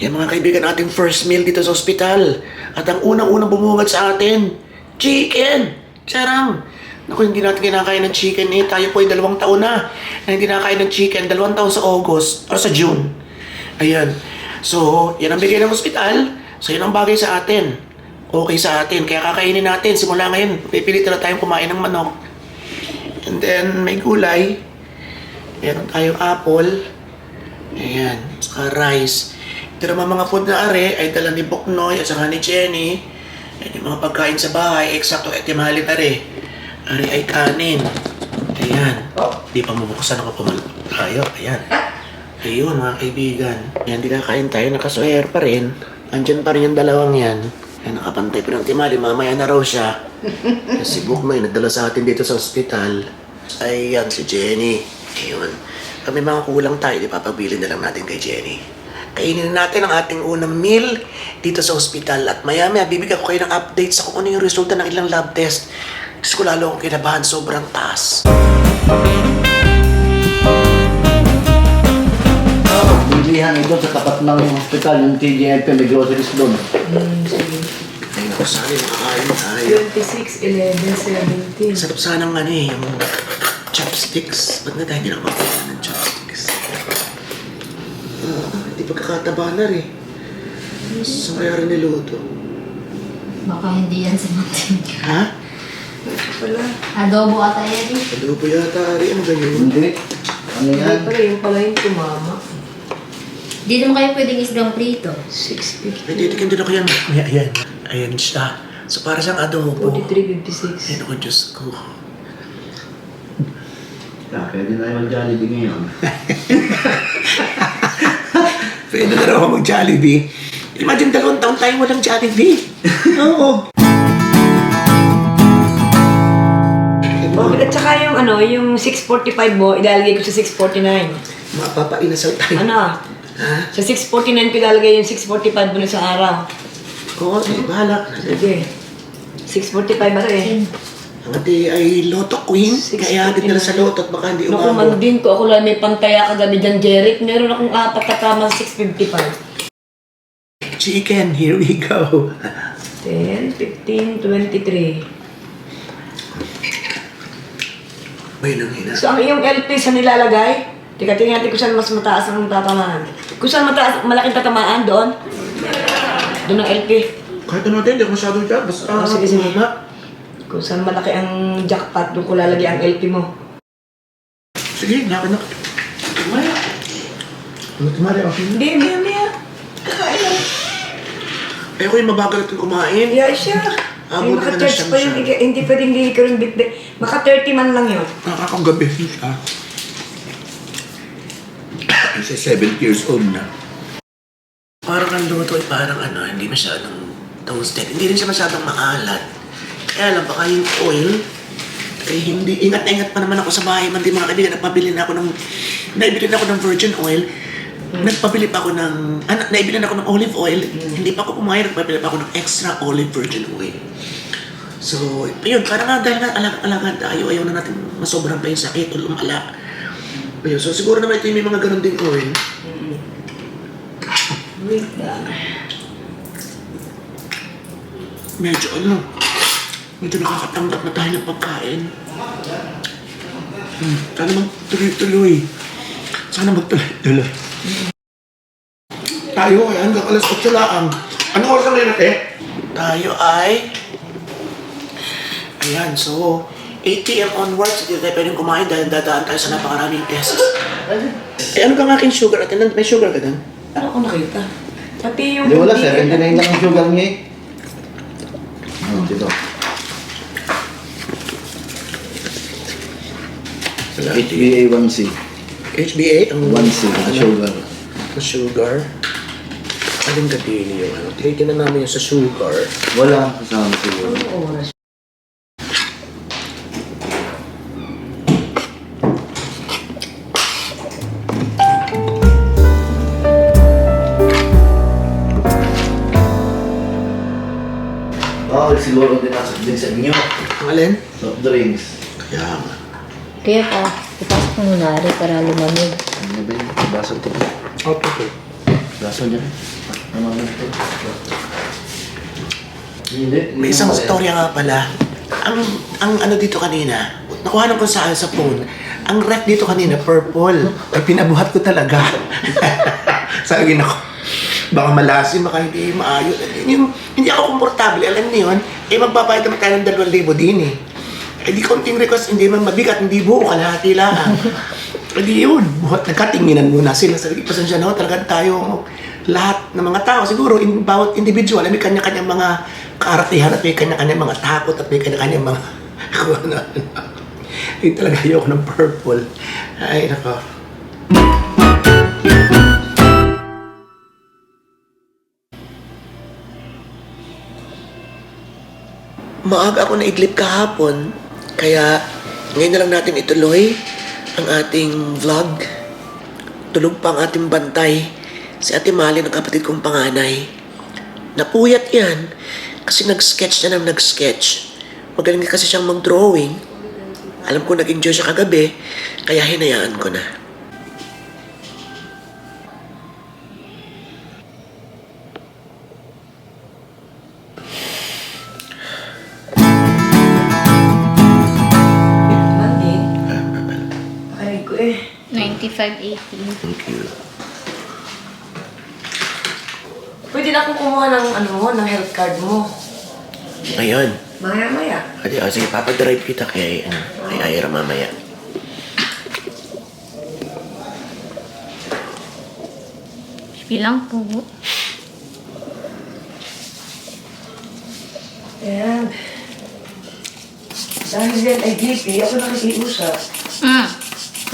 Yan mga kaibigan, ating first meal dito sa ospital. At ang unang-unang bumungad sa atin, chicken! Charang! Naku, hindi natin kinakain ng chicken eh. Tayo po ay dalawang taon na na hindi nakakain ng chicken. Dalawang taon sa August or sa June. Ayan. So, yan ang bigay ng ospital. So, yan ang bagay sa atin. Okay sa atin. Kaya kakainin natin. Simula ngayon, pipilitan na tayong kumain ng manok. And then, may gulay. Meron tayong apple. Ayan. Saka rice. Naman mga food na are ay dala ni Boknoy at saka ni Jenny. Ayan yung mga pagkain sa bahay. Eksakto at mahalin are. Are ay kanin. Ayan. Di pa mabuksan ako pumal tayo. Ayan. Ayun mga kaibigan. Ayan, di kakain tayo. Nakaswear pa rin. Andyan pa rin yung dalawang yan. Ayan, nakapantay pa ng timali. Mamaya na raw siya. si Buknoy nagdala sa atin dito sa ospital. Ayan, si Jenny. Ayun. Kami mga kulang tayo, di papabili na lang natin kay Jenny. Kainin na natin ang ating unang meal dito sa ospital at maya-maya bibigyan ko kayo ng update sa kung ano yung resulta ng ilang lab test. Diyos ko lalo akong kinabahan, sobrang taas. Bilihan ito sa tapat ng hospital, yung TGNP, may groceries doon. Ay naku, sana makakain tayo. 26, 11, 17. Sarap sana ng ano eh, yung chopsticks. Ba't na tayo hindi na makakain ng chopsticks? Hindi pagkakataba na rin. Saan kaya rin niluto? Baka hindi yan sa mountain. Ha? Wala. Adobo ata yan eh. Adobo yata rin. Ano ganyan? Hindi. Ano Hindi yan? pala yung pala yung tumama. Di naman kayo pwedeng isdang prito. 650. May titikin din ako yan. Ayan, ayan. Ayan siya. So para siyang adobo. 43, 56. Ayan ako, Diyos ko. Ah, pwede na yung Jollibee ngayon. Pwede na raw mag-Jollibee. Imagine dalawang taon tayo walang Jollibee. Oo. Oh, at saka yung ano, yung 645 mo, ilalagay ko sa 649. Mapapainasal tayo. Ano? Ha? Sa 649 ko ilalagay yung 645 mo na sa araw. Oo, sige, bahala. Sige. 645 ba eh? Ate ay Lotto Queen. Kaya agad nila sa Lotto at baka hindi Naku, umabot. mandin ko. Ako lang may pantaya kagabi dyan, Jeric. Meron akong apat na tama 655. Chicken, here we go. 10, 15, 23. May nang hina. So, ang iyong LP sa nilalagay, tika tingnan natin kung saan mas mataas ang tatamaan. Kung saan mataas, malaking tatamaan doon, doon ang LP. Kahit ano natin, hindi ako masyadong dyan. Basta Ah, sige, sige. tumama. Kung saan malaki ang jackpot, doon ko lalagay ang LP mo. Sige, nakin na. Tumaya. Ano tumari? Okay na. Hindi, maya, maya. Kakain lang. Ayoko yung mabagal at kumain. Yeah, siya. Ah, ka na maka-church siyang pa yun. siya. Hindi- Hindi pwedeng hindi ka rin bitbit. Maka 30 man lang yun. Nakakagabi siya. Kasi 70 years old na. Parang ang luto ay parang ano, hindi masyadong toasted. Hindi rin siya masyadong maalat. Kaya lang, baka yung oil, eh hindi, ingat na ingat pa naman ako sa bahay. Man, mga kaibigan, nagpabili na ako ng, naibili na ako ng virgin oil. Nagpabili pa ako ng, ah, na- naibili na ako ng olive oil. Hindi pa ako kumain, nagpabili pa ako ng extra olive virgin oil. So, yun, parang nga dahil nga alag-alagan tayo, ayaw na natin masobrang pa yung sakit o lumala. Ayun, so siguro naman ito yung may mga ganun ding oil. Wait lang. Medyo ano, medyo nakakatanggap na tayo ng pagkain. Hmm, sana magtuloy-tuloy. Sana magtuloy-tuloy. Tayo ay hanggang alas 8 laang. Anong oras na ngayon ate? Tayo ay... Ayan, so... 8 p.m. onwards, hindi tayo pwedeng kumain dahil dadaan tayo sa napakaraming tests. Eh, ano kang aking sugar? Ate, may sugar ka doon? Ano ko nakita? Pati yung... Hindi wala, 79 lang ang sugar niya eh. Oh, dito. HbA1c. HbA? Ang 1c, ang sugar. Sa sugar. Aling gadili yung ano. Tinitingnan namin yung sa sugar. Wala kasama siguro. Anong oras? Bawal siguro din nasa din sa inyo. Ang alin? Soft drinks. Kaya nga. Kaya pa, ipasok mo muna rin para lumamig. Ano ba yun? Baso to. Out of it. Gaso niya. Ba ito? Hindi. May isang storya nga pala. Ang, ang ano dito kanina, nakuha ko sa sa phone, ang ref dito kanina, purple. Ay, pinabuhat ko talaga. Sabi ko, baka malasim, baka hindi maayos. Yung, hindi ako komportable, alam niyo yun, eh magbabayad naman tayo ng 2,000 din eh. Eh di konting request, hindi man mabigat, hindi buo, kalahati lang. eh di yun, buhat nagkatinginan muna sila. Sabi ko, pasensya na ho, talagang tayo, lahat ng mga tao, siguro, in, bawat individual, may kanya-kanyang mga kaaratihan at may kanya-kanyang mga takot at may kanya-kanyang mga kung ano-ano. Yun talaga ayoko ng purple. Ay, nako. Maaga ako naidlip kahapon, kaya ngayon na lang natin ituloy ang ating vlog. Tulog pa ang ating bantay, si Ate Mali ng kapatid kong panganay. Napuyat yan kasi nag-sketch na ng nag-sketch. Magaling kasi siyang mag-drawing. Alam ko nag-enjoy siya kagabi, kaya hinayaan ko na. Mo, ng health card mo. Ngayon, Maya maya. Adi, oh, sige, papadrive kita kay, ano, kay Ira mamaya. Bilang po. Ayan. Dahil yan ay GP, ako nakikiusap. Hmm.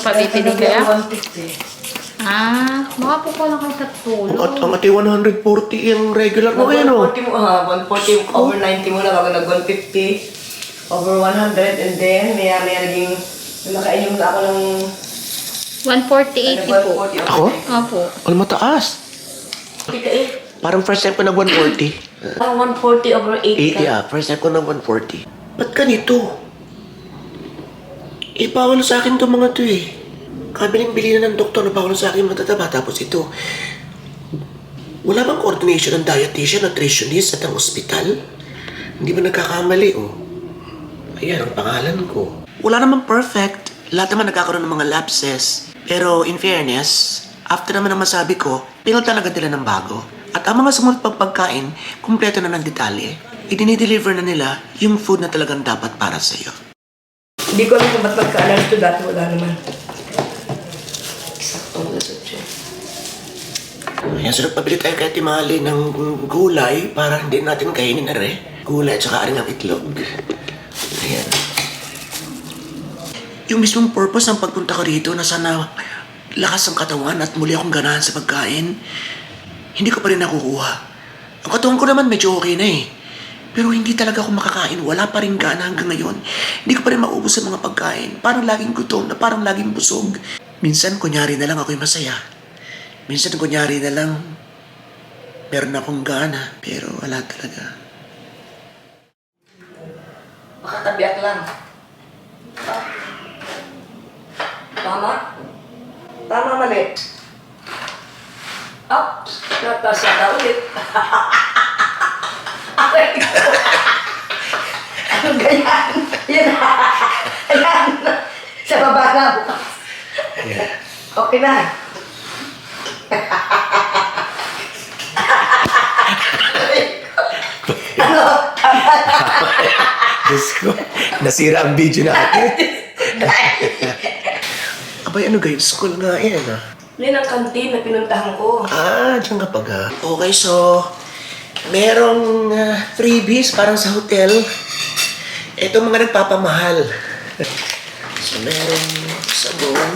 Kapag pipili kaya? 150. Ah, baka po ko lang kayo sa Ang, tulong. at, ang ati 140 yung regular mo ngayon, oh. 140 mo, ha? 140 over 90 mo na bago nag 150 over 100 and then maya maya naging nakainom na ako ng 14080 po. 140 Ako? Opo. Ang mataas. Kita eh. Parang first time ko nag 140. Parang 140 over 8 80 ka. ah, first time ko nag 140. Ba't ganito? Eh, bawal sa akin itong mga to eh. Kabiling-bili na ng doktor na bawal sa akin matataba. Tapos ito, wala bang coordination ng dietitian, nutritionist at ang ospital? Hindi ba nagkakamali, oh? Ayan, ang pangalan ko. Wala namang perfect. Lahat naman nagkakaroon ng mga lapses. Pero in fairness, after naman ang masabi ko, pinal talaga nila ng bago. At ang mga sumunod pang pagkain, kumpleto na ng detalye. Idinideliver na nila yung food na talagang dapat para sa'yo. Hindi ko alam kung ba't magka-alarm to dati wala naman. Ayan, so nagpabili tayo kay Timali ng gulay para hindi natin kainin na rin. Gulay at saka aring ang itlog. Ayan. Yung mismong purpose ng pagpunta ko rito na sana lakas ang katawan at muli akong ganahan sa pagkain, hindi ko pa rin nakukuha. Ang katawan ko naman medyo okay na eh. Pero hindi talaga ako makakain. Wala pa rin gana hanggang ngayon. Hindi ko pa rin maubos ang mga pagkain. Parang laging gutom na parang laging busog. Minsan, kunyari na lang ako'y masaya. Minsan, kunyari na lang, meron akong gana. Pero wala talaga. Makatabiak lang. Tama? Tama mali. Up. Natasya na ulit. Aray ko. Ano ganyan? Yan. Ayan. Sa baba na bukas. Okay na. ano? Tama na. Diyos ko, nasira ang video natin. Abay, ano guys? School nga yan ah. Yan ang kantin na pinuntahan ko. Ah, dyan ka pag ah. Okay, so, merong ah, freebies parang sa hotel. Ito mga nagpapamahal. so, merong sabon,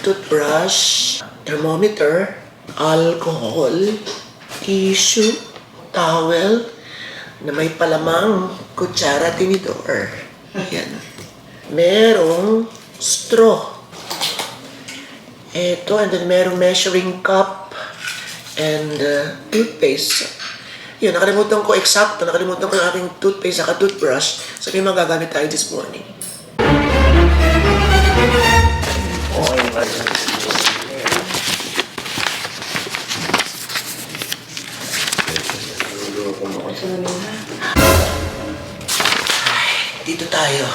toothbrush, thermometer, alcohol, tissue, towel, na may palamang kutsara tinidor. Yan. Merong straw. Ito, and then merong measuring cup and uh, toothpaste. Yun, nakalimutan ko eksakto, nakalimutan ko yung aking toothpaste saka toothbrush. So, yung magagamit tayo this morning. Okay, Dito tayo.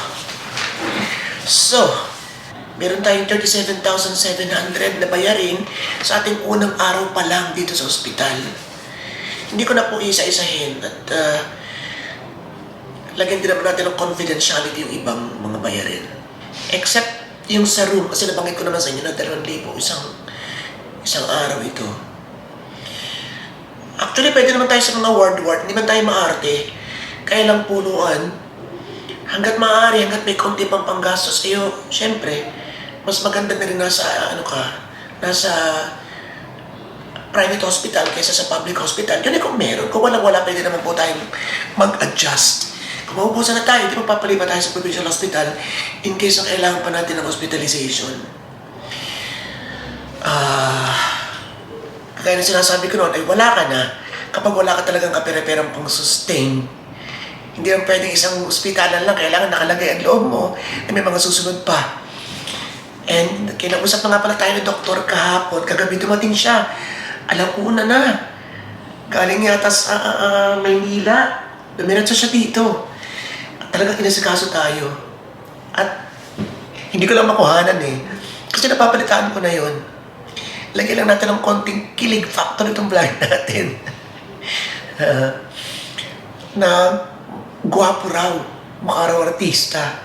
So, meron tayong 37,700 na bayarin sa ating unang araw pa lang dito sa ospital. Hindi ko na po isa-isahin at ah, lagyan din naman natin ng confidentiality yung ibang mga bayarin. Except yung sa room, kasi nabanggit ko naman sa inyo na 2,000 isang, isang araw ito. Actually, pwede naman tayo sa mga ward-ward, hindi man tayo maarte. Kaya lang punuan, hanggat maaari, hanggat may konti pang panggastos sa'yo, syempre, mas maganda na rin nasa, ano ka, nasa private hospital kaysa sa public hospital. Yun ay kung meron. Kung walang-wala, pwede naman po tayong mag-adjust. Kung maubusan na tayo, di ba tayo sa provincial hospital in case na kailangan pa natin ng hospitalization. Ah... Kaya na sinasabi ko noon, ay wala ka na. Kapag wala ka talagang kapere-perang pang sustain, hindi lang pwedeng isang ospitalan lang, kailangan nakalagay ang loob mo na may mga susunod pa. And kinausap na nga pala tayo ng doktor kahapon, kagabi dumating siya. Alam una na. Galing yata sa ah, ah, Maynila. Dumiretso siya dito. At talagang inasikaso tayo. At hindi ko lang makuhanan eh. Kasi napapalitaan ko na yon lagyan lang natin ng konting kilig factor itong vlog natin. Ah, na gwapo raw, mukha raw artista.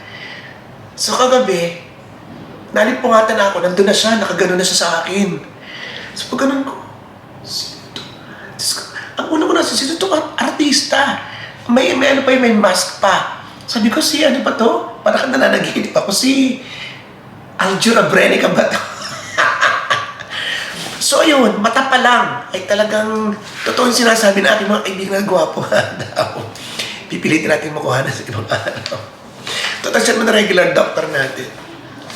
So kagabi, nalipungatan na ako, nandun na siya, nakagano na siya sa akin. So pag ganun ko, sino ang una ko na, sino to artista? May, may ano pa yun, may mask pa. Sabi ko, si ano ba to? Parang nananaginip ako, si Aljura Brenica ba to? So ayun, mata pa lang ay talagang totoo yung sinasabi na ating mga kaibigan na gwapo daw. Pipilitin natin makuha na sa ibang araw. Total siya naman na regular doctor natin.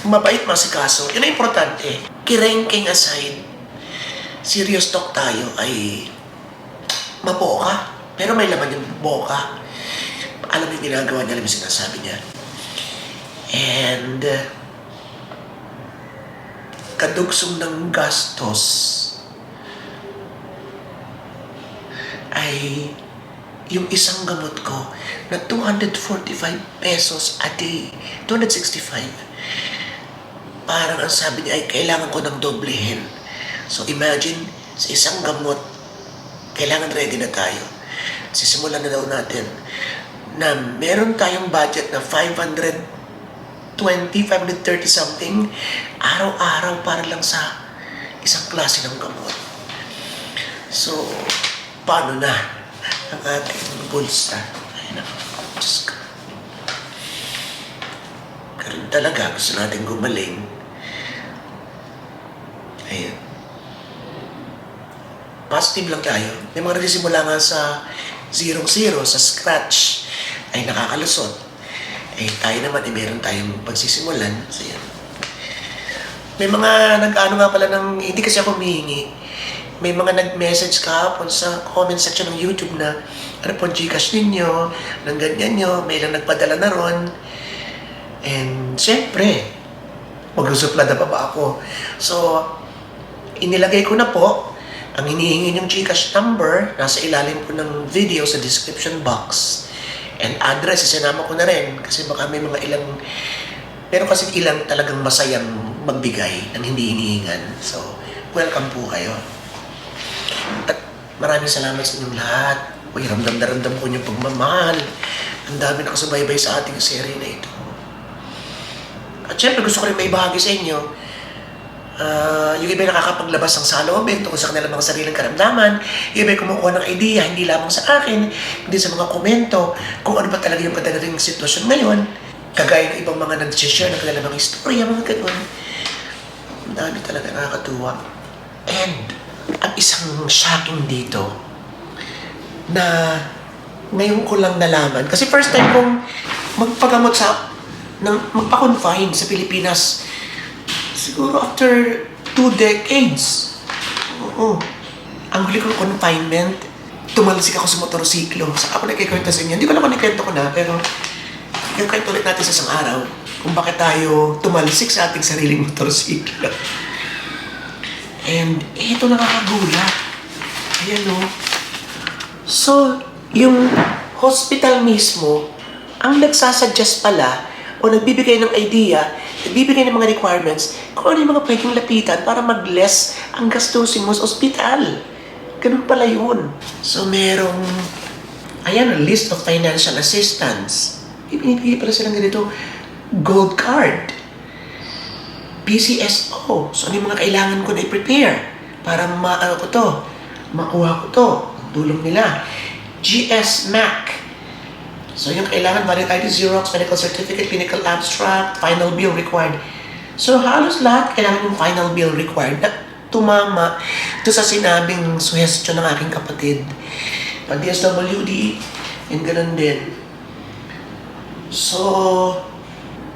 Mabait masikaso. Yun ang importante. Kirenking aside, serious talk tayo ay maboka. Pero may laman yung boka. Alam yung ginagawa niya, alam yung sinasabi niya. And uh, kadugsong ng gastos ay yung isang gamot ko na 245 pesos a day. 265. Parang ang sabi niya ay kailangan ko ng doblehin. So imagine, sa isang gamot, kailangan ready na tayo. Sisimulan na daw natin na meron tayong budget na 500 20, 530 something, araw-araw para lang sa isang klase ng gamot. So, paano na ang ating bulsa? Ay, naku, Diyos ko. Ganun talaga, gusto natin gumaling. Ayun. Positive lang tayo. May mga nagsisimula nga sa zero-zero, sa scratch, ay nakakalusot eh tayo naman, eh meron tayong pagsisimulan. So yan. May mga nag-ano nga pala ng, hindi kasi ako humihingi. May mga nag-message kahapon sa comment section ng YouTube na ano po, Gcash ninyo, ng ganyan nyo, may lang nagpadala na ron. And syempre, magsusuplada pa ba ako? So, inilagay ko na po ang hinihingi yung Gcash number, nasa ilalim po ng video sa description box. And address, isinama ko na rin kasi baka may mga ilang, pero kasi ilang talagang masayang magbigay ng hindi hinihingan. So, welcome po kayo. At maraming salamat sa inyong lahat. Uy, ramdam na ramdam ko yung pagmamahal. Ang dami nakasubaybay sa ating serie na ito. At syempre, gusto ko rin may bahagi sa inyo Ah, yung iba nakakapaglabas ng salobin tungkol sa kanilang mga sariling karamdaman. Yung iba kumukuha ng idea, hindi lamang sa akin, hindi sa mga komento, kung ano ba talaga yung kadalating sitwasyon ngayon. Kagaya ng ibang mga nag-share ng kanilang mga istorya, mga ganun. Ang dami talaga nakakatuwa. And, ang isang shocking dito, na ngayon ko lang nalaman, kasi first time kong magpagamot sa, ng, magpa-confine sa Pilipinas, siguro after two decades. Oo. Ang huli kong confinement, tumalsik ako sa motorsiklo. Saka ako nagkikwento sa inyo. Hindi ko naman nagkwento ko na, pero yung kwento ulit natin sa isang araw kung bakit tayo tumalsik sa ating sariling motorsiklo. And ito nakakagulat. Ayan o. So, yung hospital mismo, ang nagsasuggest pala o nagbibigay ng idea, nagbibigay ng mga requirements kung ano yung mga pwedeng lapitan para mag-less ang gastusin mo sa ospital. Ganun pala yun. So, merong, ayan, a list of financial assistance. Ibinibigay pala silang ganito, gold card. PCSO. So, ano yung mga kailangan ko na i-prepare para ma ano ko to, makuha ko to, tulong nila. GS MAC. So, yung kailangan, valid ID Xerox, medical certificate, clinical abstract, final bill required. So, halos lahat kailangan yung final bill required na tumama to sa sinabing suggestion ng aking kapatid. Pag DSWD, and ganun din. So,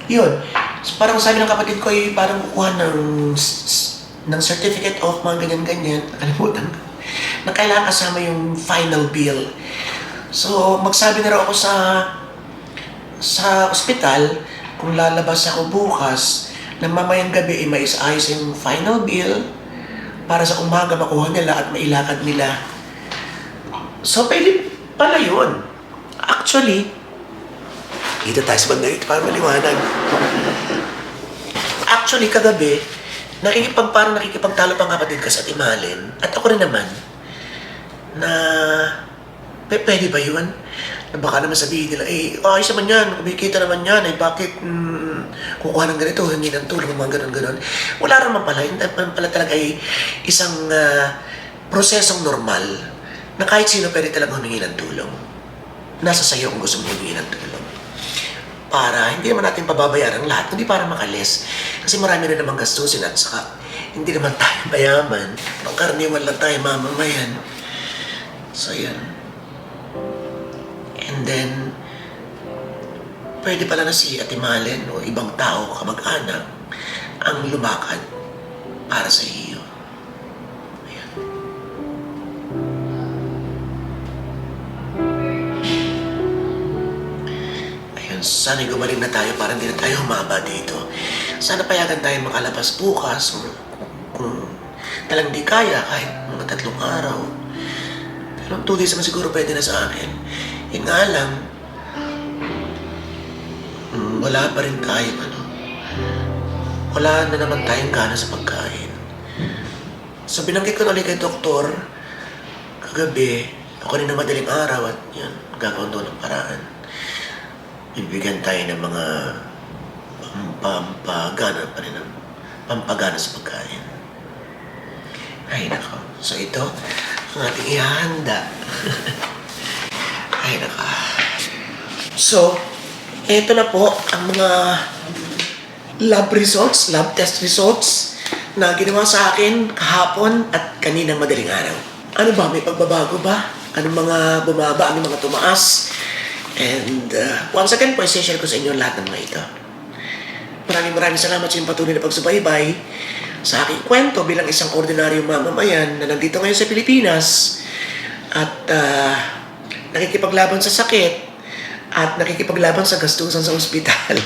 yun. So, parang sabi ng kapatid ko ay parang kukuha ng, ng certificate of mga ganyan-ganyan. Nakalimutan ko. Na kailangan kasama yung final bill. So, magsabi na raw ako sa sa ospital kung lalabas ako bukas na mamayang gabi ay maisayos yung final bill para sa umaga makuha nila at mailakad nila. So, pwede pala yun. Actually, dito tayo sa banda ito para maliwanag. Actually, kagabi, nakikipag, parang nakikipagtalo pang kapatid ka sa Timalin. At ako rin naman, na p- pwede ba yun? Na baka naman sabihin nila, eh, ayos naman yan, kumikita naman yan, eh, bakit mm, kukuha ng ganito, hindi ng tulong, mga ganon-ganon. Wala naman pala, hindi naman pala talaga ay isang ah, prosesong normal na kahit sino pwede talaga humingi ng tulong. Nasa sayo kung gusto mo humingi ng tulong para hindi naman natin pababayaran lahat, hindi para makalis. Kasi marami rin namang gastusin at saka hindi naman tayo mayaman. Pangkarniwan lang tayo mamamayan. So, yan. And then, pwede pala na si Ate Malen o ibang tao, kamag-anak, ang lumakad para sa iyo. Ayun, sana gumaling na tayo para hindi na tayo humaba dito. Sana payagan tayo makalabas bukas kung, talang di kaya kahit mga tatlong araw. Pero two days naman siguro pwede na sa akin. Yun nga lang, mm, wala pa rin tayong ano, wala na naman tayong gana sa pagkain. So binanggit ko na ulit kay doktor, kagabi, ako rin na madaling araw at yan, gagawin doon ng paraan. Bibigyan tayo ng mga pampagana pa rin ng pampagana sa pagkain. Ay, nako. So ito, ang ating ihahanda. Ay, nako. So, ito na po ang mga lab results, lab test results na ginawa sa akin kahapon at kaninang madaling araw. Ano ba? May pagbabago ba? Anong mga bumaba? Anong mga tumaas? And uh, once again po, i-share ko sa inyo lahat ng mga ito. Maraming maraming salamat sa inyong patuloy na pagsubaybay sa aking kwento bilang isang ordinaryong mamamayan na nandito ngayon sa Pilipinas at uh, nakikipaglaban sa sakit at nakikipaglaban sa gastusan sa ospital.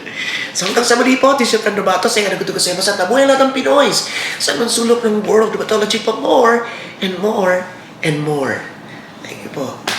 so hanggang sa muli po, this is Robato, sa inyo nagkutugo sa inyo sa tabuhay lahat ng Pinoys sa anong sulok ng world of pathology for more and more and more. Thank you po.